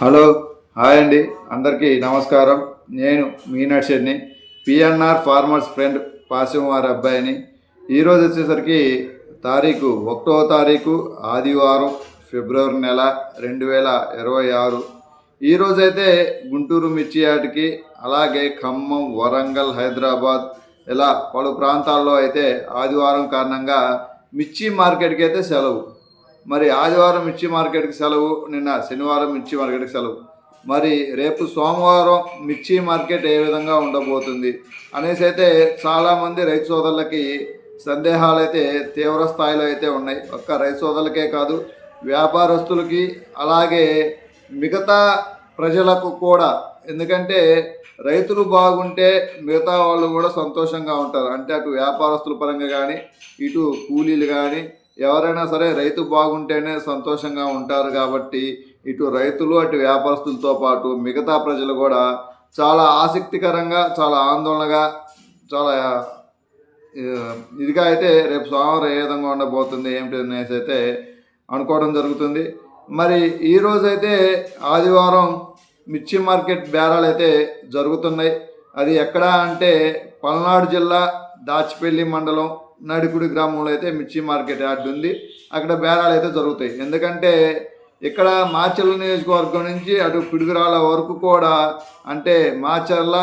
Hello hi అండి. అందరికీ నమస్కారం. నేను మీనాక్షర్ని పిఎన్ఆర్ ఫార్మర్స్ ఫ్రెండ్ పాసం వారి అబ్బాయిని. ఈరోజు వచ్చేసరికి తారీఖు ఒకటో తారీఖు ఆదివారం ఫిబ్రవరి నెల రెండు వేల ఇరవై ఆరు. ఈరోజైతే గుంటూరు మిర్చి యార్డ్కి అలాగే ఖమ్మం వరంగల్ హైదరాబాద్ ఇలా పలు ప్రాంతాల్లో అయితే ఆదివారం కారణంగా మిర్చి మార్కెట్కి అయితే సెలవు. మరి ఆదివారం మిర్చి మార్కెట్కి సెలవు నిన్న శనివారం మిర్చి మార్కెట్కి సెలవు. మరి రేపు సోమవారం మిర్చి మార్కెట్ ఏ విధంగా ఉండబోతుంది అనేసి అయితే చాలామంది రైతు సోదరులకి సందేహాలు అయితే తీవ్ర స్థాయిలో అయితే ఉన్నాయి. ఒక్క రైతు సోదరులకే కాదు వ్యాపారస్తులకి అలాగే మిగతా ప్రజలకు కూడా. ఎందుకంటే రైతులు బాగుంటే మిగతా వాళ్ళు కూడా సంతోషంగా ఉంటారు. అంటే అటు వ్యాపారస్తుల పరంగా కానీ ఇటు కూలీలు కానీ ఎవరైనా సరే రైతు బాగుంటేనే సంతోషంగా ఉంటారు కాబట్టి ఇటు రైతులు అటు వ్యాపారస్తులతో పాటు మిగతా ప్రజలు కూడా చాలా ఆసక్తికరంగా చాలా ఆందోళనగా చాలా ఇదిగా అయితే రేపు సోమవారం ఏ విధంగా ఉండబోతుంది ఏమిటి అనేసి అయితే అనుకోవడం జరుగుతుంది. మరి ఈరోజైతే ఆదివారం మిర్చి మార్కెట్ బేరాలు అయితే జరుగుతున్నాయి. అది ఎక్కడ అంటే పల్నాడు జిల్లా దాచిపల్లి మండలం నడికుడి గ్రామంలో అయితే మిర్చి మార్కెట్ యార్డ్ ఉంది. అక్కడ బేరాలు అయితే జరుగుతాయి. ఎందుకంటే ఇక్కడ మాచర్ల నియోజకవర్గం నుంచి అటు పిడుగురాల వరకు కూడా అంటే మాచర్ల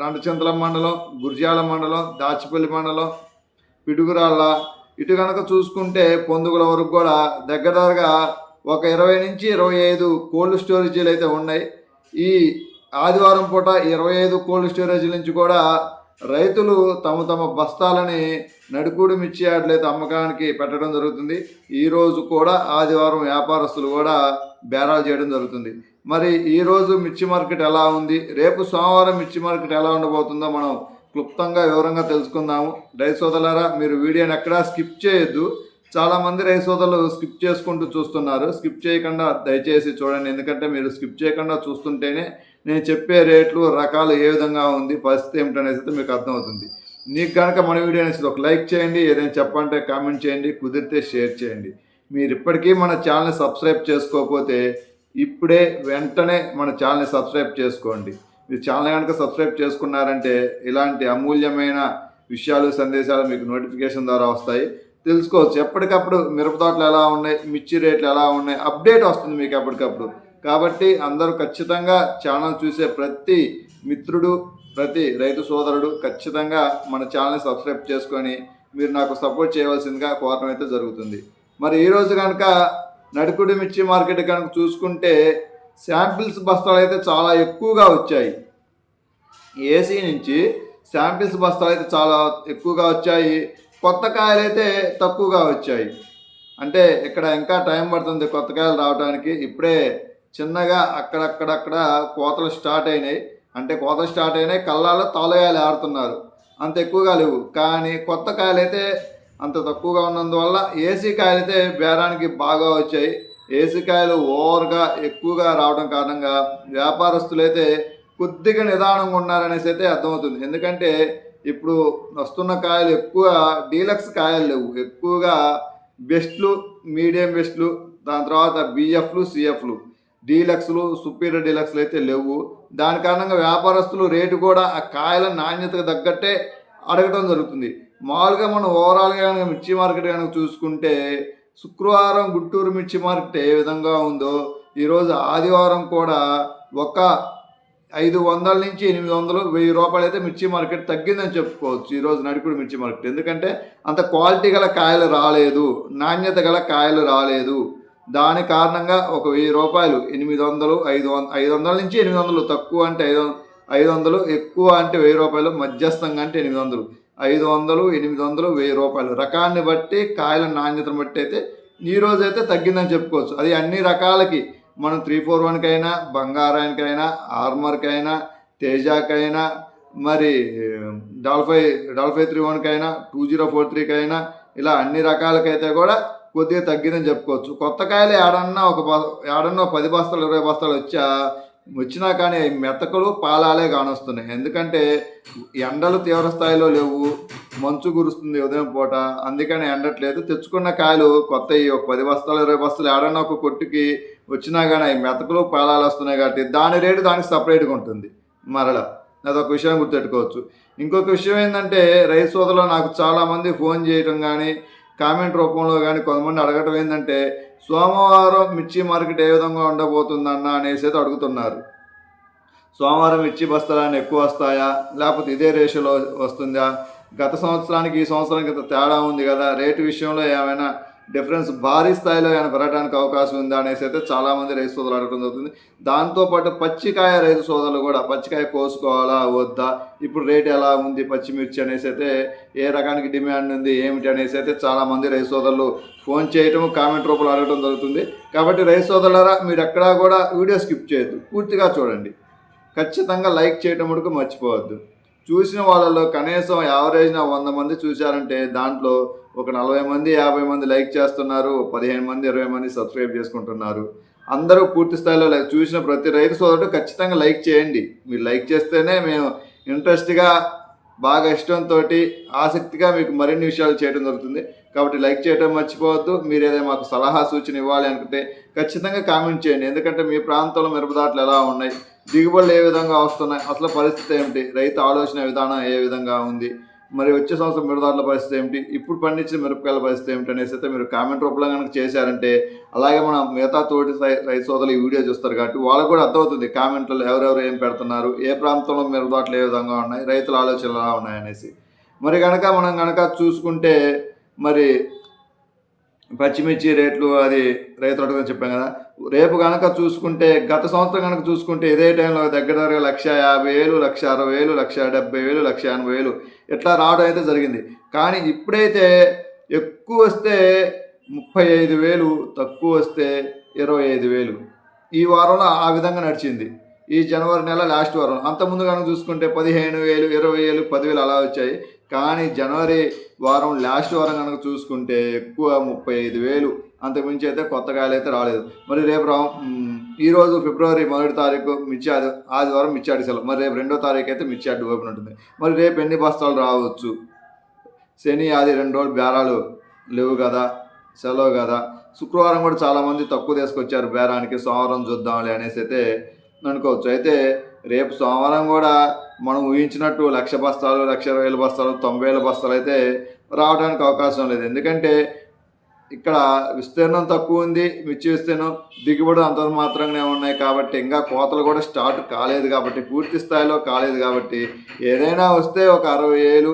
రెండచింతల మండలం గురిజాల మండలం దాచిపల్లి మండలం పిడుగురాళ్ళ ఇటు కనుక చూసుకుంటే పొందుగుల వరకు కూడా దగ్గర దగ్గరగా ఒక ఇరవై నుంచి ఇరవై ఐదు కోల్డ్ స్టోరేజీలు అయితే ఉన్నాయి. ఈ ఆదివారం పూట ఇరవై ఐదు కోల్డ్ స్టోరేజీల నుంచి కూడా రైతులు తమ తమ బస్తాలని నడుకుడు మిర్చి యార్డులైతే అమ్మకానికి పెట్టడం జరుగుతుంది. ఈరోజు కూడా ఆదివారం వ్యాపారస్తులు కూడా బేరాలు చేయడం జరుగుతుంది. మరి ఈరోజు మిర్చి మార్కెట్ ఎలా ఉంది? రేపు సోమవారం మిర్చి మార్కెట్ ఎలా ఉండబోతుందో మనం క్లుప్తంగా వివరంగా తెలుసుకుందాము. రైతు సోదరులారా మీరు వీడియోని ఎక్కడా స్కిప్ చేయొద్దు. చాలామంది రైతు సోదరులు స్కిప్ చేసుకుంటూ చూస్తున్నారు. స్కిప్ చేయకుండా దయచేసి చూడండి. ఎందుకంటే మీరు స్కిప్ చేయకుండా చూస్తుంటేనే నేను చెప్పే రేట్లు రకాలు ఏ విధంగా ఉంది పరిస్థితి ఏమిటనేసి మీకు అర్థమవుతుంది. నీకు కనుక మన వీడియో అనేసి ఒక లైక్ చేయండి ఏదైనా చెప్పంటే కామెంట్ చేయండి కుదిరితే షేర్ చేయండి. మీరు ఇప్పటికీ మన ఛానల్ని సబ్స్క్రైబ్ చేసుకోకపోతే ఇప్పుడే వెంటనే మన ఛానల్ని సబ్స్క్రైబ్ చేసుకోండి. మీరు ఛానల్ కనుక సబ్స్క్రైబ్ చేసుకున్నారంటే ఇలాంటి అమూల్యమైన విషయాలు సందేశాలు మీకు నోటిఫికేషన్ ద్వారా వస్తాయి. తెలుసుకోవచ్చు ఎప్పటికప్పుడు మిరపతోటలు ఎలా ఉన్నాయి మిర్చి రేట్లు ఎలా ఉన్నాయి అప్డేట్ వస్తుంది మీకు ఎప్పటికప్పుడు. కాబట్టి అందరూ ఖచ్చితంగా ఛానల్ చూసే ప్రతి మిత్రుడు ప్రతి రైతు సోదరుడు ఖచ్చితంగా మన ఛానల్ని సబ్స్క్రైబ్ చేసుకొని మీరు నాకు సపోర్ట్ చేయవలసిందిగా కోరడం అయితే జరుగుతుంది. మరి ఈరోజు కనుక నడుకుడి మిర్చి మార్కెట్ కనుక చూసుకుంటే శాంపిల్స్ బస్తాలు అయితే చాలా ఎక్కువగా వచ్చాయి. ఏసీ నుంచి శాంపిల్స్ బస్తాలు అయితే చాలా ఎక్కువగా వచ్చాయి. కొత్త కాయలు అయితే తక్కువగా వచ్చాయి. అంటే ఇక్కడ ఇంకా టైం పడుతుంది కొత్త కాయలు రావడానికి ఇప్పుడే చిన్నగా అక్కడక్కడక్కడ కోతలు స్టార్ట్ అయినాయి. అంటే కోతలు స్టార్ట్ అయినాయి కళ్ళాల్లో తాలగాయలు ఆడుతున్నారు అంత ఎక్కువగా లేవు. కానీ కొత్త కాయలు అయితే అంత తక్కువగా ఉన్నందువల్ల ఏసీ కాయలు అయితే బేరానికి బాగా వచ్చాయి. ఏసీ కాయలు ఓవర్గా ఎక్కువగా రావడం కారణంగా వ్యాపారస్తులు అయితే కొద్దిగా నిదానంగా ఉన్నారనేసి అయితే అర్థమవుతుంది. ఎందుకంటే ఇప్పుడు వస్తున్న కాయలు ఎక్కువ డీలక్స్ కాయలు లేవు. ఎక్కువగా బెస్ట్లు మీడియం బెస్ట్లు దాని తర్వాత బిఎఫ్లు సిఎఫ్లు. డీలక్స్లు సుపీరియర్ డీలక్స్లు అయితే లేవు. దాని కారణంగా వ్యాపారస్తులు రేటు కూడా ఆ కాయల నాణ్యతకు తగ్గట్టే అడగటం జరుగుతుంది. మామూలుగా మనం ఓవరాల్గా కనుక మిర్చి మార్కెట్ కనుక చూసుకుంటే శుక్రవారం గుంటూరు మిర్చి మార్కెట్ ఏ విధంగా ఉందో ఈరోజు ఆదివారం కూడా ఒక ఐదు వందల నుంచి ఎనిమిది వందలు వెయ్యి రూపాయలు అయితే మిర్చి మార్కెట్ తగ్గిందని చెప్పుకోవచ్చు ఈరోజు నడికుడు మిర్చి మార్కెట్. ఎందుకంటే అంత క్వాలిటీ గల కాయలు రాలేదు నాణ్యత గల కాయలు రాలేదు. దాని కారణంగా ఒక వెయ్యి రూపాయలు ఎనిమిది వందలు ఐదు వంద ఐదు వందల నుంచి ఎనిమిది వందలు తక్కువ అంటే ఐదు ఐదు వందలు ఎక్కువ అంటే వెయ్యి రూపాయలు మధ్యస్థంగా అంటే ఎనిమిది వందలు. ఐదు వందలు ఎనిమిది వందలు వెయ్యి రూపాయలు. రకాన్ని బట్టి కాయల నాణ్యతను బట్టి అయితే ఈ రోజు అయితే తగ్గిందని చెప్పుకోవచ్చు. అది అన్ని రకాలకి మనం త్రీ ఫోర్ వన్కైనా బంగారానికైనా ఆర్మర్కైనా తేజాకైనా మరి డాల్ఫై డాల్ఫై త్రీ వన్కైనా టూ జీరో ఫోర్ త్రీకైనా ఇలా అన్ని రకాలకైతే కూడా కొద్దిగా తగ్గిందని చెప్పుకోవచ్చు. కొత్త కాయలు ఏడన్నా ఒక ఏడన్నా పది బస్తాలు ఇరవై బస్తాలు వచ్చా వచ్చినా కానీ మెతకలు పాలాలే కానొస్తున్నాయి ఎందుకంటే ఎండలు తీవ్ర స్థాయిలో లేవు మంచు కురుస్తుంది ఉదయం పూట అందుకని ఎండట్లేదు. తెచ్చుకున్న కాయలు కొత్తవి ఒక పది బస్తాలు ఇరవై బస్తాలు ఏడన్నా ఒక కొట్టుకి వచ్చినా కానీ అవి మెతకలు పాలాలు వస్తున్నాయి కాబట్టి దాని రేటు దానికి సపరేట్గా ఉంటుంది. మరలా అదొక విషయం గుర్తెట్టుకోవచ్చు ఇంకొక విషయం ఏంటంటే రైతు సోదరులు నాకు చాలామంది ఫోన్ చేయడం కానీ కామెంట్ రూపంలో కానీ కొంతమంది అడగటం ఏంటంటే సోమవారం మిర్చి మార్కెట్ ఏ విధంగా ఉండబోతుందన్న అనేసి అయితే అడుగుతున్నారు. సోమవారం మిర్చి బస్తాలని ఎక్కువ వస్తాయా? లేకపోతే ఇదే రేషియోలో వస్తుందా? గత సంవత్సరానికి ఈ సంవత్సరానికి ఇంత తేడా ఉంది కదా రేటు విషయంలో ఏమైనా డిఫరెన్స్ భారీ స్థాయిలో ఏమైనా పెరగడానికి అవకాశం ఉందా అనేసి అయితే చాలామంది రైతు సోదరులు అడగడం జరుగుతుంది. దాంతోపాటు పచ్చికాయ రైతు సోదరులు కూడా పచ్చికాయ కోసుకోవాలా వద్దా? ఇప్పుడు రేట్ ఎలా ఉంది పచ్చిమిర్చి అనేసి అయితే ఏ రకానికి డిమాండ్ ఉంది ఏమిటి అనేసి అయితే చాలామంది రైతు సోదరులు ఫోన్ చేయటం కామెంట్ రూపంలో అడగడం జరుగుతుంది. కాబట్టి రైతు సోదరులారా మీరు ఎక్కడా కూడా వీడియో స్కిప్ చేయొద్దు. పూర్తిగా చూడండి. ఖచ్చితంగా లైక్ చేయటం మటుకు మర్చిపోవద్దు. చూసిన వాళ్ళలో కనీసం యావరేజ్న వంద మంది చూశారంటే దాంట్లో ఒక నలభై మంది యాభై మంది లైక్ చేస్తున్నారు పదిహేను మంది ఇరవై మంది సబ్స్క్రైబ్ చేసుకుంటున్నారు. అందరూ పూర్తి స్థాయిలో లైక్ చూసిన ప్రతి రైతు సోదరుడు ఖచ్చితంగా లైక్ చేయండి. మీరు లైక్ చేస్తేనే మేము ఇంట్రెస్ట్గా బాగా ఇష్టంతో ఆసక్తిగా మీకు మరిన్ని విషయాలు చేయడం జరుగుతుంది. కాబట్టి లైక్ చేయడం మర్చిపోవద్దు. మీరు ఏదైనా మాకు సలహా సూచన ఇవ్వాలి అనుకుంటే ఖచ్చితంగా కామెంట్ చేయండి. ఎందుకంటే మీ ప్రాంతంలో మిరపదాట్లు ఎలా ఉన్నాయి? దిగుబడులు ఏ విధంగా వస్తున్నాయి? అసలు పరిస్థితి ఏమిటి? రైతు ఆలోచన విధానం ఏ విధంగా ఉంది? మరి వచ్చే సంవత్సరం మిరపదారుల పరిస్థితి ఏమిటి? ఇప్పుడు పండించిన మిరపకాయల పరిస్థితి ఏమిటి అనేసి అయితే మీరు కామెంట్ రూపంలో కనుక చేశారంటే అలాగే మన మిగతా తోటి రైతు సోదరులు ఈ వీడియో చూస్తారు కాబట్టి వాళ్ళకు కూడా అర్థమవుతుంది కామెంట్లో ఎవరెవరు ఏం పెడుతున్నారు ఏ ప్రాంతంలో మిరపదాట్లు ఏ విధంగా ఉన్నాయి రైతుల ఆలోచనలు ఎలా ఉన్నాయి అనేసి. మరి కనుక మనం కనుక చూసుకుంటే మరి పచ్చిమిర్చి రేట్లు అది రైతులు అడగని చెప్పాం కదా. రేపు కనుక చూసుకుంటే గత సంవత్సరం కనుక చూసుకుంటే ఇదే టైంలో దగ్గర దగ్గర లక్ష యాభై వేలు లక్ష అరవై వేలు లక్ష డెబ్బై వేలు లక్ష ఎనభై వేలు ఇట్లా రావడం అయితే జరిగింది. కానీ ఇప్పుడైతే ఎక్కువ వస్తే ముప్పై ఐదు వేలు తక్కువ వస్తే ఇరవై ఐదు వేలు. ఈ వారంలో ఆ విధంగా నడిచింది. ఈ జనవరి నెల లాస్ట్ వారం. అంత ముందు కనుక చూసుకుంటే పదిహేను వేలు ఇరవై వేలు పదివేలు అలా వచ్చాయి. కానీ జనవరి వారం లాస్ట్ వారం కనుక చూసుకుంటే ఎక్కువ ముప్పై ఐదు వేలు. అంతకుమించి అయితే కొత్త కాయలు అయితే రాలేదు. మరి రేపు రా ఈరోజు ఫిబ్రవరి మొదటి తారీఖు మిర్చాడు ఆదివారం మిర్చాడు సెలవు. మరి రేపు రెండో తారీఖు అయితే మిర్చాడు ఓపెన్ ఉంటుంది. మరి రేపు ఎన్ని బస్తాలు రావచ్చు? శని ఆది రెండు రోజులు బేరాలు లేవు కదా సెలవు కదా. శుక్రవారం కూడా చాలామంది తక్కువ తీసుకొచ్చారు బేరానికి సోమవారం చూద్దాంలే అనేసి అయితే అనుకోవచ్చు. అయితే రేపు సోమవారం కూడా మనం ఊహించినట్టు లక్ష బస్తాలు లక్ష ఇరవై వేల బస్తాలు తొంభై వేల బస్తాలు అయితే రావడానికి అవకాశం లేదు. ఎందుకంటే ఇక్కడ విస్తీర్ణం తక్కువ ఉంది మిర్చి విస్తీర్ణం దిగుబడి అంత మాత్రంగానే ఉన్నాయి కాబట్టి ఇంకా కోతలు కూడా స్టార్ట్ కాలేదు కాబట్టి పూర్తి స్థాయిలో కాలేదు కాబట్టి ఏదైనా వస్తే ఒక అరవై వేలు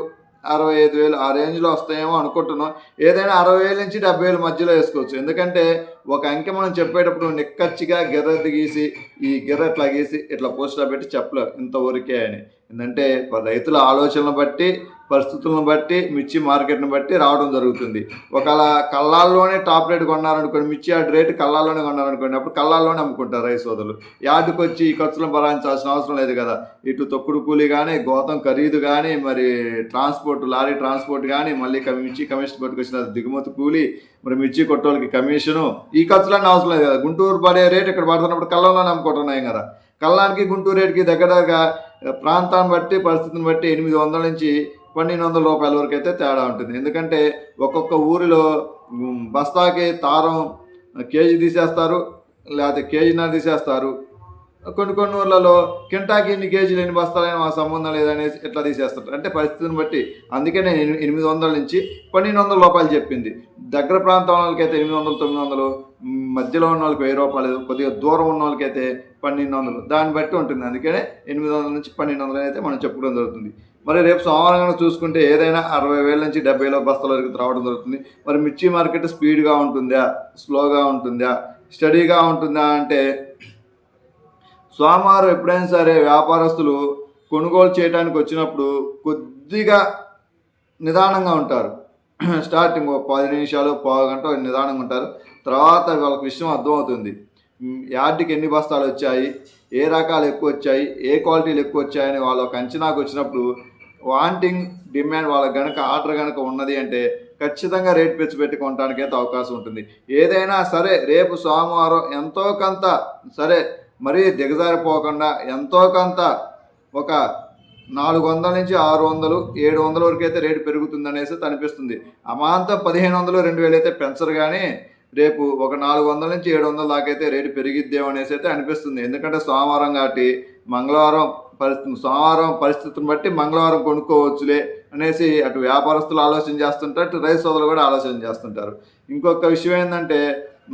అరవై ఐదు వేలు ఆ రేంజ్లో వస్తాయేమో అనుకుంటున్నాం. ఏదైనా అరవై వేల నుంచి డెబ్బై వేల మధ్యలో వేసుకోవచ్చు. ఎందుకంటే ఒక అంకె మనం చెప్పేటప్పుడు నిక్కచ్చిగా గిర్ర గీసి ఈ గిర్ర ఇట్లా గీసి ఇట్లా పోస్ట్లో పెట్టి చెప్పలేం ఇంతవరకే అని. ఎందుకంటే రైతుల ఆలోచనలు బట్టి పరిస్థితులను బట్టి మిర్చి మార్కెట్ని బట్టి రావడం జరుగుతుంది. ఒకవేళ కళ్ళాల్లోనే టాప్ రేట్ కొన్నారనుకోండి మిర్చి యార్డ్ రేటు కళ్ళాల్లోనే కొన్నారనుకోండి అప్పుడు కళ్ళాల్లోనే అమ్ముకుంటారు రైతు సోదరులు. యార్డుకు వచ్చి ఈ ఖర్చులను భరాయించాల్సిన అవసరం లేదు కదా. ఇటు తొక్కుడు కూలి కానీ గోతం ఖరీదు కానీ మరి ట్రాన్స్పోర్ట్ లారీ ట్రాన్స్పోర్ట్ కానీ మళ్ళీ మిర్చి కమిషన్ పట్టుకొచ్చిన దిగుమతి కూలి మరి మిర్చి కొట్టోళ్ళకి కమిషను ఈ ఖర్చులన్నీ అవసరం లేదు కదా. గుంటూరు పడే రేట్ ఇక్కడ పడుతున్నప్పుడు కళ్ళల్లోనే అమ్ముకుంటున్నాయి కదా. కళ్ళానికి గుంటూరు రేటుకి దగ్గర ప్రాంతాన్ని బట్టి పరిస్థితిని బట్టి ఎనిమిది వందల నుంచి పన్నెండు వందల రూపాయల వరకు అయితే తేడా ఉంటుంది. ఎందుకంటే ఒక్కొక్క ఊరిలో బస్తాకి తారం కేజీ తీసేస్తారు లేకపోతే కేజీన్నర తీసేస్తారు. కొన్ని కొన్ని ఊర్లలో కింటాకి ఎన్ని కేజీలు ఎన్ని బస్తాలైనా మా సంబంధం లేదనేసి ఎట్లా తీసేస్తారు? అంటే పరిస్థితిని బట్టి. అందుకే నేను ఎనిమిది వందల నుంచి పన్నెండు వందల రూపాయలు చెప్పింది. దగ్గర ప్రాంతం వాళ్ళకైతే ఎనిమిది వందలు తొమ్మిది వందలు మధ్యలో ఉన్న వాళ్ళకి వెయ్యి రూపాయలు కొద్దిగా దూరం ఉన్న వాళ్ళకైతే పన్నెండు వందలు. దాన్ని బట్టి ఉంటుంది. అందుకనే ఎనిమిది వందల నుంచి పన్నెండు వందలు అయితే మనం చెప్పుకోవడం జరుగుతుంది. మరి రేపు సోమవారం చూసుకుంటే ఏదైనా అరవై వేల నుంచి డెబ్బై వేల బస్తాల వరకు రావడం జరుగుతుంది. మరి మిర్చి మార్కెట్ స్పీడ్గా ఉంటుందా? స్లోగా ఉంటుందా? స్టడీగా ఉంటుందా అంటే సోమవారం ఎప్పుడైనా సరే వ్యాపారస్తులు కొనుగోలు చేయడానికి వచ్చినప్పుడు కొద్దిగా నిదానంగా ఉంటారు. స్టార్టింగ్ ఒక పది నిమిషాలు పావు గంట నిదానంగా ఉంటారు. తర్వాత వాళ్ళకి విషయం అర్థమవుతుంది. యార్డ్కి ఎన్ని బస్తాలు వచ్చాయి ఏ రకాలు ఎక్కువ వచ్చాయి ఏ క్వాలిటీలు ఎక్కువ వచ్చాయని వాళ్ళ ఒక అంచనాకు వచ్చినప్పుడు వాంటింగ్ డిమాండ్ వాళ్ళకి గనక ఆర్డర్ గనక ఉన్నది అంటే ఖచ్చితంగా రేట్ పెంచి పెట్టి అయితే అవకాశం ఉంటుంది. ఏదైనా సరే రేపు సోమవారం ఎంతో కొంత సరే మరీ దిగజారిపోకుండా ఎంతో కొంత ఒక నాలుగు వందల నుంచి ఆరు వందలు ఏడు వందల వరకు అయితే రేటు పెరుగుతుంది అనేసి అనిపిస్తుంది అమాంతం పదిహేను వందలు రెండు వేలు అయితే పెంచరు కానీ రేపు ఒక నాలుగు వందల నుంచి ఏడు వందల దాకా అయితే రేటు పెరిగిద్దేమో అనేసి అయితే అనిపిస్తుంది. ఎందుకంటే సోమవారం కాబట్టి మంగళవారం పరిస్థితి సోమవారం పరిస్థితిని బట్టి మంగళవారం కొనుక్కోవచ్చులే అనేసి అటు వ్యాపారస్తులు ఆలోచన చేస్తుంటారు అటు రైతు సోదరులు కూడా ఆలోచన చేస్తుంటారు. ఇంకొక విషయం ఏంటంటే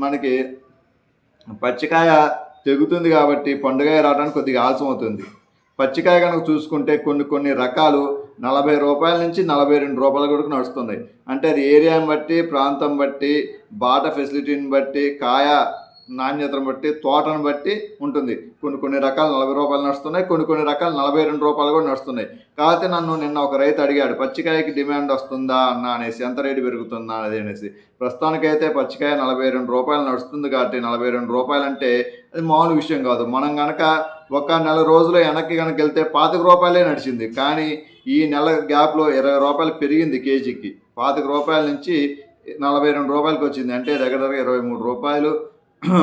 మనకి పచ్చికాయ తెగుతుంది కాబట్టి పండుగ రావడానికి కొద్దిగా ఆలస్యం అవుతుంది. పచ్చికాయ కనుక చూసుకుంటే కొన్ని కొన్ని రకాలు నలభై రూపాయల నుంచి నలభై రెండు రూపాయల వరకు నడుస్తున్నాయి. అంటే అది ఏరియాని బట్టి ప్రాంతం బట్టి బాట ఫెసిలిటీని బట్టి కాయ నాణ్యతను బట్టి తోటను బట్టి ఉంటుంది. కొన్ని కొన్ని రకాలు నలభై రూపాయలు నడుస్తున్నాయి కొన్ని కొన్ని రకాలు నలభై రెండు రూపాయలు కూడా నడుస్తున్నాయి. కాకపోతే నన్ను నిన్న ఒక రైతు అడిగాడు పచ్చికాయకి డిమాండ్ వస్తుందా అన్న అనేసి ఎంత రేటు పెరుగుతుందా అనేది అనేసి. ప్రస్తుతానికైతే పచ్చికాయ నలభై రెండు రూపాయలు నడుస్తుంది కాబట్టి నలభై రెండు రూపాయలు అంటే అది మామూలు విషయం కాదు. మనం కనుక ఒక నెల రోజులు వెనక్కి కనుక వెళ్తే పాతిక రూపాయలే నడిచింది. కానీ ఈ నెల గ్యాప్లో ఇరవై రూపాయలు పెరిగింది కేజీకి. పాతిక రూపాయల నుంచి నలభై రెండు రూపాయలకి వచ్చింది. అంటే దగ్గర దగ్గర ఇరవై మూడు రూపాయలు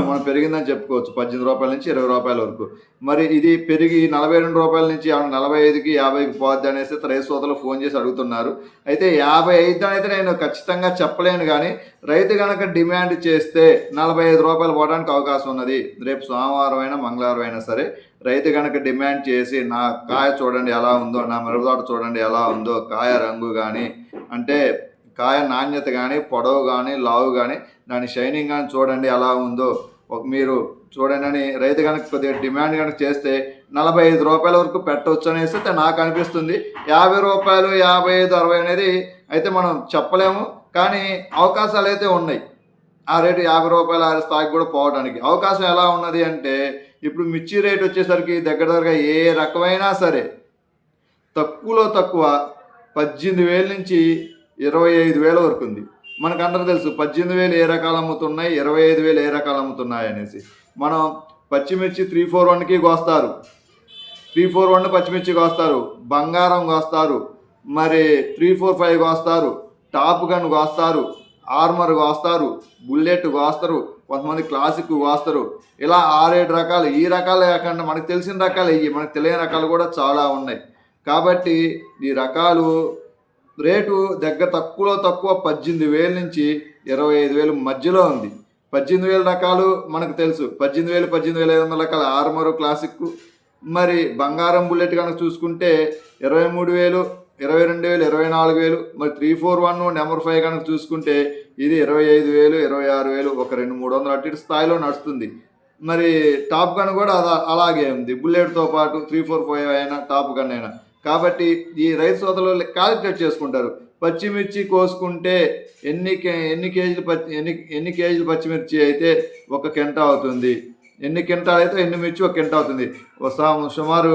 మనం పెరిగిందని చెప్పుకోవచ్చు. పద్దెనిమిది రూపాయల నుంచి ఇరవై రూపాయల వరకు. మరి ఇది పెరిగి నలభై రెండు రూపాయల నుంచి నలభై ఐదుకి యాభైకి పోద్ది అనేసి రైతు సోదరులు ఫోన్ చేసి అడుగుతున్నారు. అయితే యాభై ఐదు అయితే నేను ఖచ్చితంగా చెప్పలేను కానీ రైతు కనుక డిమాండ్ చేస్తే నలభై ఐదు రూపాయలు పోవడానికి అవకాశం ఉన్నది. రేపు సోమవారం అయినా మంగళవారం అయినా సరే రైతు కనుక డిమాండ్ చేసి నా కాయ చూడండి ఎలా ఉందో నా మిరపతోట చూడండి ఎలా ఉందో కాయ రంగు కానీ అంటే కాయ నాణ్యత కానీ పొడవు కానీ లావు కానీ దాని షైనింగ్ కానీ చూడండి ఎలా ఉందో. ఒక మీరు చూడండి అని రైతు కనుక కొద్దిగా డిమాండ్ కనుక చేస్తే నలభై ఐదు రూపాయల వరకు పెట్టవచ్చు అనేసి అయితే నాకు అనిపిస్తుంది. యాభై రూపాయలు యాభై ఐదు అరవై అనేది అయితే మనం చెప్పలేము. కానీ అవకాశాలు అయితే ఉన్నాయి. ఆ రేటు యాభై రూపాయల ఆ స్థాయికి కూడా పోవడానికి. అవకాశం ఎలా ఉన్నది అంటే ఇప్పుడు మిర్చి రేట్ వచ్చేసరికి దగ్గర దగ్గర ఏ రకమైనా సరే తక్కువలో తక్కువ పద్దెనిమిది వేల నుంచి ఇరవై ఐదు వేల వరకు ఉంది. మనకు అందరూ తెలుసు పద్దెనిమిది వేలు ఏ రకాలు అమ్ముతున్నాయి ఇరవై ఐదు వేలు ఏ రకాలు అమ్ముతున్నాయి అనేసి. మనం పచ్చిమిర్చి త్రీ ఫోర్ వన్కి కోస్తారు. త్రీ ఫోర్ వన్ పచ్చిమిర్చి కోస్తారు బంగారం కోస్తారు మరి త్రీ ఫోర్ ఫైవ్ కోస్తారు టాప్ గన్ కోస్తారు ఆర్మర్ కోస్తారు బుల్లెట్ కోస్తారు కొంతమంది క్లాసిక్ కోస్తారు. ఇలా ఆరేడు రకాలు ఈ రకాలు కాకుండా మనకు తెలిసిన రకాలు ఇవి మనకు తెలియని రకాలు కూడా చాలా ఉన్నాయి. కాబట్టి ఈ రకాలు రేటు దగ్గర తక్కువలో తక్కువ పద్దెనిమిది వేల నుంచి ఇరవై ఐదు వేలు మధ్యలో ఉంది. పద్దెనిమిది వేల రకాలు మనకు తెలుసు. పద్దెనిమిది వేలు పద్దెనిమిది వేల ఐదు వందల రకాల ఆర్మరు క్లాసిక్ మరి బంగారం బుల్లెట్ కనుక చూసుకుంటే ఇరవై మూడు వేలు ఇరవై రెండు వేలు ఇరవై నాలుగు వేలు మరి three four one number five కనుక చూసుకుంటే ఇది ఇరవై ఐదు వేలు ఇరవై ఆరు వేలు ఒక రెండు మూడు వందల అటు ఇటు స్థాయిలో నడుస్తుంది. మరి టాప్ గన్ కూడా అలా అలాగే ఉంది. బుల్లెట్తో పాటు త్రీ ఫోర్ ఫైవ్ అయినా టాప్ గన్ అయినా. కాబట్టి ఈ రైతు సోదరులు కాలిక్యులేట్ చేసుకుంటారు. పచ్చిమిర్చి కోసుకుంటే ఎన్ని కే- ఎన్ని కేజీలు పచ్చి ఎన్ని ఎన్ని కేజీలు పచ్చిమిర్చి అయితే ఒక కెంట అవుతుంది? ఎన్ని క్వింటాలు అయితే ఎన్ని మిర్చి ఒక క్వింటా అవుతుంది? ఒక సుమారు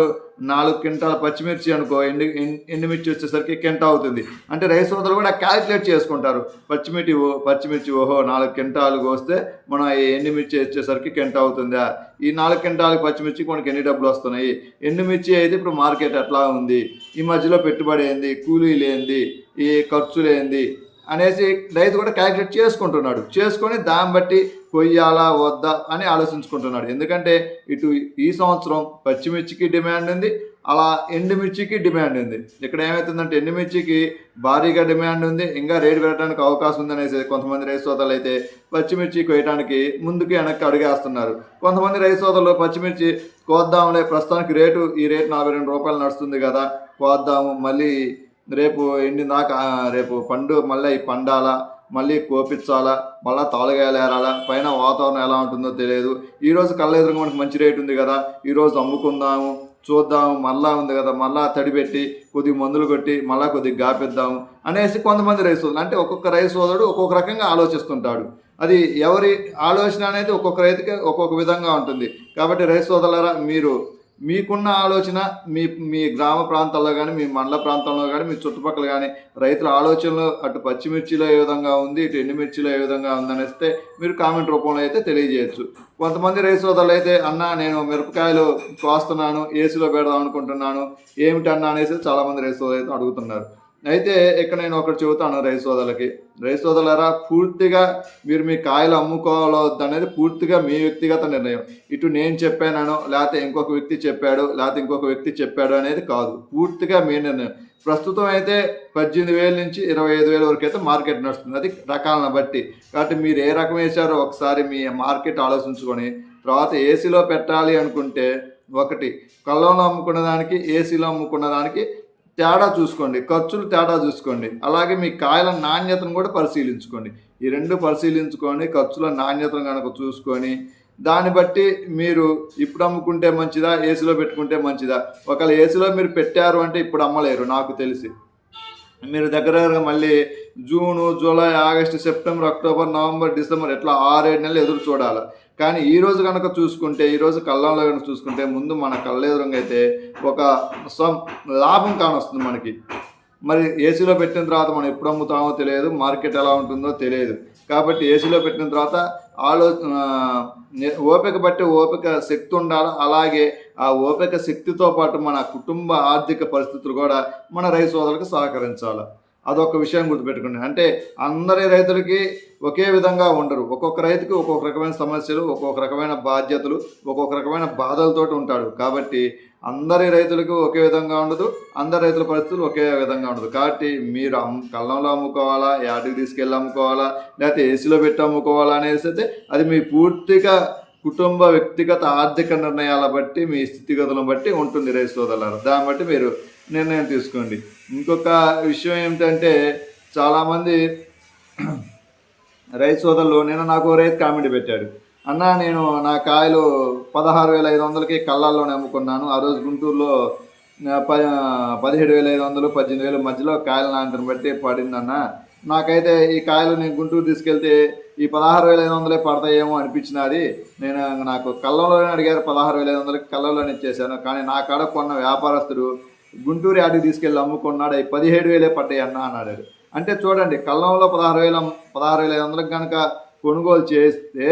నాలుగు క్వింటాల పచ్చిమిర్చి అనుకో ఎండి ఎండుమిర్చి వచ్చేసరికి క్వింటా అవుతుంది. అంటే రైతు సోదరులు కూడా క్యాలిక్యులేట్ చేసుకుంటారు. పచ్చిమిర్చి ఓ పచ్చిమిర్చి ఓహో నాలుగు క్వింటాలు కోస్తే మనం ఈ ఎండుమిర్చి వచ్చేసరికి క్వింటా అవుతుందా? ఈ నాలుగు క్వింటాలకు పచ్చిమిర్చి మనకి ఎన్ని డబ్బులు వస్తున్నాయి? ఎండుమిర్చి అయితే ఇప్పుడు మార్కెట్ ఎట్లా ఉంది? ఈ మధ్యలో పెట్టుబడి ఏంది? కూలీలు ఏంది ఈ ఖర్చులు ఏంది? అనేసి రైతు కూడా క్యాలిక్యులేట్ చేసుకుంటున్నాడు. చేసుకొని దాన్ని బట్టి కొయ్యాలా వద్దా అని ఆలోచించుకుంటున్నాడు. ఎందుకంటే ఇటు ఈ సంవత్సరం పచ్చిమిర్చికి డిమాండ్ ఉంది అలా ఎండుమిర్చికి డిమాండ్ ఉంది. ఇక్కడ ఏమవుతుందంటే ఎండుమిర్చికి భారీగా డిమాండ్ ఉంది ఇంకా రేటు పెట్టడానికి అవకాశం ఉందనేసి అనేసి కొంతమంది రైతు సోదరులు అయితే పచ్చిమిర్చి కొయ్యడానికి ముందుకు వెనక్కి అడిగేస్తున్నారు. కొంతమంది రైతు సోదరులు పచ్చిమిర్చి కోద్దాంలే ప్రస్తుతానికి రేటు ఈ రేటు నలభై రెండు రూపాయలు నడుస్తుంది కదా కోద్దాము మళ్ళీ రేపు ఎండిన దాకా రేపు పండు మళ్ళీ ఈ పండాలా మళ్ళీ కోపించాలా? మళ్ళీ తాలుగాయలు ఏరాలా? పైన వాతావరణం ఎలా ఉంటుందో తెలియదు. ఈరోజు కళ్ళ ఎదురుగా మనకు మంచి రేటు ఉంది కదా. ఈరోజు అమ్ముకుందాము చూద్దాము మళ్ళా ఉంది కదా. మళ్ళా తడిపెట్టి కొద్దిగా మందులు కొట్టి మళ్ళా కొద్దిగా గాపిద్దాము అనేసి కొంతమంది రైస్ సోదరులు అంటే ఒక్కొక్క రైస్ సోదరుడు ఒక్కొక్క రకంగా ఆలోచిస్తుంటాడు. అది ఎవరి ఆలోచన అనేది ఒక్కొక్క రైతుకి ఒక్కొక్క విధంగా ఉంటుంది. కాబట్టి రైస్ సోదరులారా మీరు మీకున్న ఆలోచన మీ మీ గ్రామ ప్రాంతాల్లో కానీ మీ మండల ప్రాంతంలో కానీ మీ చుట్టుపక్కల కానీ రైతుల ఆలోచనలు అటు పచ్చిమిర్చిలో ఏ విధంగా ఉంది ఇటు ఎండుమిర్చిలో ఏ విధంగా ఉందనేస్తే మీరు కామెంట్ రూపంలో అయితే తెలియజేయచ్చు. కొంతమంది రైతు సోదరులు అయితే అన్న నేను మిరపకాయలు కోస్తున్నాను ఏసీలో పెడదాం అనుకుంటున్నాను ఏమిటన్నా అనేసి చాలామంది రైతు సోదరులు అయితే అడుగుతున్నారు. అయితే ఇక్కడ నేను ఒకటి చెబుతాను రైస్ సోదరులకి రైస్ సోదరులారా పూర్తిగా మీరు మీ కాయలు అమ్ముకోవాలో అనేది పూర్తిగా మీ వ్యక్తిగత నిర్ణయం. ఇటు నేను చెప్పానో లేకపోతే ఇంకొక వ్యక్తి చెప్పాడు లేకపోతే ఇంకొక వ్యక్తి చెప్పాడు అనేది కాదు. పూర్తిగా మీ నిర్ణయం. ప్రస్తుతం అయితే పద్దెనిమిది వేల నుంచి ఇరవై ఐదు వేల వరకు అయితే మార్కెట్ నడుస్తుంది. అది రకాలను బట్టి. కాబట్టి మీరు ఏ రకం వేశారో ఒకసారి మీ మార్కెట్ ఆలోచించుకొని తర్వాత ఏసీలో పెట్టాలి అనుకుంటే ఒకటి కళ్ళంలో అమ్ముకున్న దానికి ఏసీలో అమ్ముకున్న దానికి తేడా చూసుకోండి ఖర్చులు తేడా చూసుకోండి. అలాగే మీ కాయల నాణ్యతను కూడా పరిశీలించుకోండి. ఈ రెండు పరిశీలించుకొని ఖర్చుల నాణ్యతను కనుక చూసుకొని దాన్ని బట్టి మీరు ఇప్పుడు అమ్ముకుంటే మంచిదా ఏసీలో పెట్టుకుంటే మంచిదా? ఒకవేళ ఏసీలో మీరు పెట్టారు అంటే ఇప్పుడు అమ్మలేరు నాకు తెలిసి. మీరు దగ్గర దగ్గర మళ్ళీ June July August September October November December ఇట్లా ఆరేడు నెలలు ఎదురు చూడాలి. కానీ ఈ రోజు కనుక చూసుకుంటే ఈ రోజు కళ్ళంలో కనుక చూసుకుంటే ముందు మన కళ్ళెదురుగా అయితే ఒక సం లాభం కానొస్తుంది మనకి. మరి ఏసీలో పెట్టిన తర్వాత మనం ఎప్పుడు అమ్ముతామో తెలియదు మార్కెట్ ఎలా ఉంటుందో తెలియదు. కాబట్టి ఏసీలో పెట్టిన తర్వాత ఆలో ఓపిక బట్టి ఓపిక శక్తి ఉండాలి అలాగే ఆ ఓపిక శక్తితో పాటు మన కుటుంబ ఆర్థిక పరిస్థితులు కూడా మన రైతు సోదరులకు సహకరించాలి. అదొక విషయం గుర్తుపెట్టుకోండి. అంటే అందరి రైతులకి ఒకే విధంగా ఉండరు. ఒక్కొక్క రైతుకి ఒక్కొక్క రకమైన సమస్యలు ఒక్కొక్క రకమైన బాధ్యతలు ఒక్కొక్క రకమైన బాధలతోటి ఉంటాడు. కాబట్టి అందరి రైతులకు ఒకే విధంగా ఉండదు. అందరి రైతుల పరిస్థితులు ఒకే విధంగా ఉండదు. కాబట్టి మీరు అమ్ కళ్ళంలో అమ్ముకోవాలా? యాడికి తీసుకెళ్ళి అమ్ముకోవాలా? లేకపోతే ఏసీలో పెట్టి అమ్ముకోవాలా అనేసి అయితే అది మీ పూర్తిగా కుటుంబ వ్యక్తిగత ఆర్థిక నిర్ణయాల బట్టి మీ స్థితిగతులను బట్టి ఉంటుంది రైతు సోదరులారు. దాన్ని బట్టి మీరు నిర్ణయం తీసుకోండి. ఇంకొక విషయం ఏమిటంటే చాలామంది రైతు సోదరులు నేను నాకు రైతు కామెంట్ పెట్టాడు. అన్న నేను నా కాయలు పదహారు వేల ఐదు వందలకి కళ్ళల్లోనే అమ్ముకున్నాను. ఆ రోజు గుంటూరులో ప పదిహేడు వేల ఐదు వందలు పద్దెనిమిది వేల మధ్యలో కాయల నాణ్యతను బట్టి పడిందన్న. నాకైతే ఈ కాయలు నేను గుంటూరు తీసుకెళ్తే ఈ పదహారు వేల ఐదు వందలే పడతాయేమో అనిపించినది నేను నాకు కళ్ళలోనే అడిగారు పదహారు వేల ఐదు వందలకి కళ్ళలోనే ఇచ్చేసాను. కానీ నా కాడ కొన్న వ్యాపారస్తుడు గుంటూరు యాడికి తీసుకెళ్ళి అమ్ముకున్నాడు అవి పదిహేడు వేలే పడ్డాయి అన్న అన్నాడు అంటే చూడండి కళ్ళంలో పదహారు వేల పదహారు వేల ఐదు వందలకు కనుక కొనుగోలు చేస్తే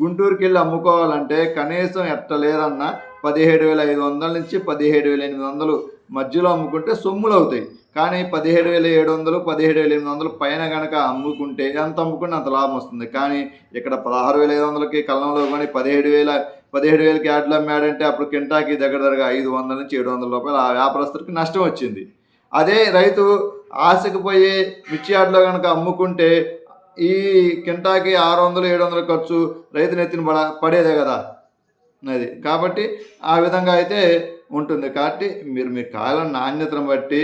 గుంటూరుకి వెళ్ళి అమ్ముకోవాలంటే కనీసం ఎట్ట లేదన్నా పదిహేడు వేల ఐదు వందల నుంచి పదిహేడు వేల ఎనిమిది వందలు మధ్యలో అమ్ముకుంటే సొమ్ములు అవుతాయి. కానీ పదిహేడు వేల ఏడు వందలు పదిహేడు వేల ఎనిమిది వందలు పైన కనుక అమ్ముకుంటే ఎంత అమ్ముకుంటే అంత లాభం వస్తుంది. కానీ ఇక్కడ పదహారు వేల ఐదు వందలకి కళ్ళంలో కానీ పదిహేడు వేల పదిహేడు వేలకి యాడ్లు అమ్మాడంటే అప్పుడు కింటాకి దగ్గర దగ్గర ఐదు వందల నుంచి ఏడు వందల రూపాయలు ఆ వ్యాపారస్తుడికి నష్టం వచ్చింది. అదే రైతు ఆశకు పోయి మిర్చి యాడ్లో కనుక అమ్ముకుంటే ఈ కింటాకి ఆరు వందలు ఏడు వందల ఖర్చు రైతు నెత్తిన పడ పడేదే కదా. అది కాబట్టి ఆ విధంగా అయితే ఉంటుంది. కాబట్టి మీరు మీ కాయల నాణ్యతను బట్టి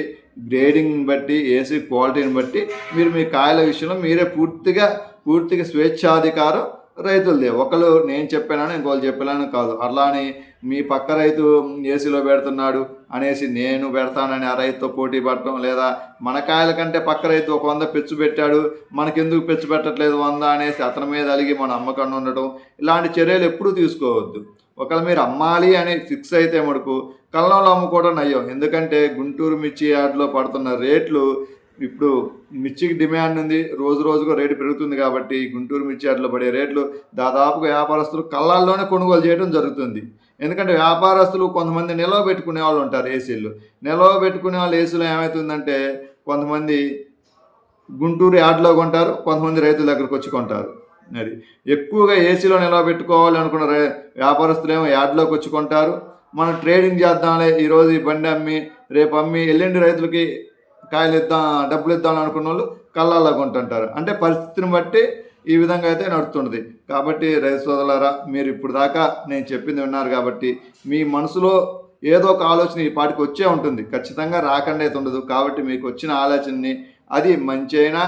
గ్రేడింగ్ని బట్టి ఏసీ క్వాలిటీని బట్టి మీరు మీ కాయల విషయంలో మీరే పూర్తిగా పూర్తిగా స్వేచ్ఛాధికారం రైతులదే ఒకళ్ళు నేను చెప్పానని ఇంకోళ్ళు చెప్పానని కాదు. అట్లానే అని మీ పక్క రైతు ఏసీలో పెడుతున్నాడు అనేసి నేను పెడతానని ఆ రైతుతో పోటీ పడటం లేదా మన కాయల కంటే పక్క రైతు ఒక వంద పెచ్చు పెట్టాడు మనకెందుకు పెచ్చు పెట్టట్లేదు వంద అనేసి అతని మీద అలిగి మన అమ్మకం ఉండటం ఇలాంటి చర్యలు ఎప్పుడూ తీసుకోవద్దు. ఒకవేళ మీరు అమ్మాలి అని ఫిక్స్ అయితే మటుకు కళ్ళంలో అమ్ముకోవడం అయ్యో ఎందుకంటే గుంటూరు మిర్చి యార్డ్లో పడుతున్న రేట్లు ఇప్పుడు మిర్చికి డిమాండ్ ఉంది. రోజు రోజుకు రేటు పెరుగుతుంది కాబట్టి గుంటూరు మిర్చి అట్లా పడే రేట్లు దాదాపుగా వ్యాపారస్తులు కళ్ళాల్లోనే కొనుగోలు చేయడం జరుగుతుంది. ఎందుకంటే వ్యాపారస్తులు కొంతమంది నిల్వ పెట్టుకునే వాళ్ళు ఉంటారు ఏసీలు. నిల్వ పెట్టుకునే వాళ్ళు ఏసీలో ఏమవుతుందంటే కొంతమంది గుంటూరు యార్డ్లో కొంటారు కొంతమంది రైతుల దగ్గరకు వచ్చి కొంటారు. అది ఎక్కువగా ఏసీలో నిల్వ పెట్టుకోవాలి అనుకున్న రే వ్యాపారస్తులేమో యార్డ్లోకి వచ్చి కొంటారు. మనం ట్రేడింగ్ చేద్దాంలే ఈరోజు ఈ బండి అమ్మి రేపు అమ్మి ఎల్లుండి రైతులకి కాయలు ఇద్దాం డబ్బులు ఇద్దాం అనుకున్న వాళ్ళు కళ్ళాలా కొంటుంటారు. అంటే పరిస్థితిని బట్టి ఈ విధంగా అయితే నడుస్తుంది కాబట్టి రైతు సోదరులారా మీరు ఇప్పుడు దాకా నేను చెప్పింది విన్నారు కాబట్టి మీ మనసులో ఏదో ఒక ఆలోచన ఈ పాటికి వచ్చే ఉంటుంది. ఖచ్చితంగా రాకుండా అయితే ఉండదు. కాబట్టి మీకు వచ్చిన ఆలోచనని అది మంచి అయినా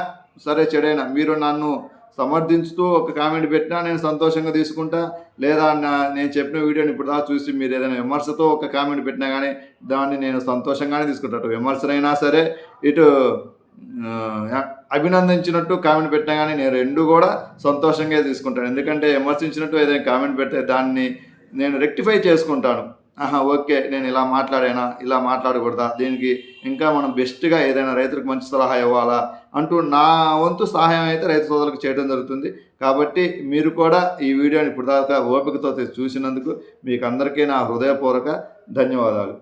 సరే చెడైనా మీరు నన్ను సమర్థించుతూ ఒక కామెంట్ పెట్టినా నేను సంతోషంగా తీసుకుంటా. లేదా నా నేను చెప్పిన వీడియోని ఇప్పుడు దాకా చూసి మీరు ఏదైనా విమర్శతో ఒక కామెంట్ పెట్టినా కానీ దాన్ని నేను సంతోషంగానే తీసుకుంటా అటు విమర్శనైనా సరే ఇటు అభినందించినట్టు కామెంట్ పెట్టినా కానీ నేను రెండు కూడా సంతోషంగా తీసుకుంటాను. ఎందుకంటే విమర్శించినట్టు ఏదైనా కామెంట్ పెడితే దాన్ని నేను రెక్టిఫై చేసుకుంటాను. ఆహా ఓకే నేను ఇలా మాట్లాడానా? ఇలా మాట్లాడకూడదా? దీనికి ఇంకా మనం బెస్ట్గా ఏదైనా రైతులకు మంచి సలహా ఇవ్వాలా? అంటూ నా వంతు సహాయం అయితే రైతు సోదరులకు చేయడం జరుగుతుంది. కాబట్టి మీరు కూడా ఈ వీడియోని ఇప్పుడు దాకా ఓపికతో చూసినందుకు మీకు అందరికీ నా హృదయపూర్వక ధన్యవాదాలు.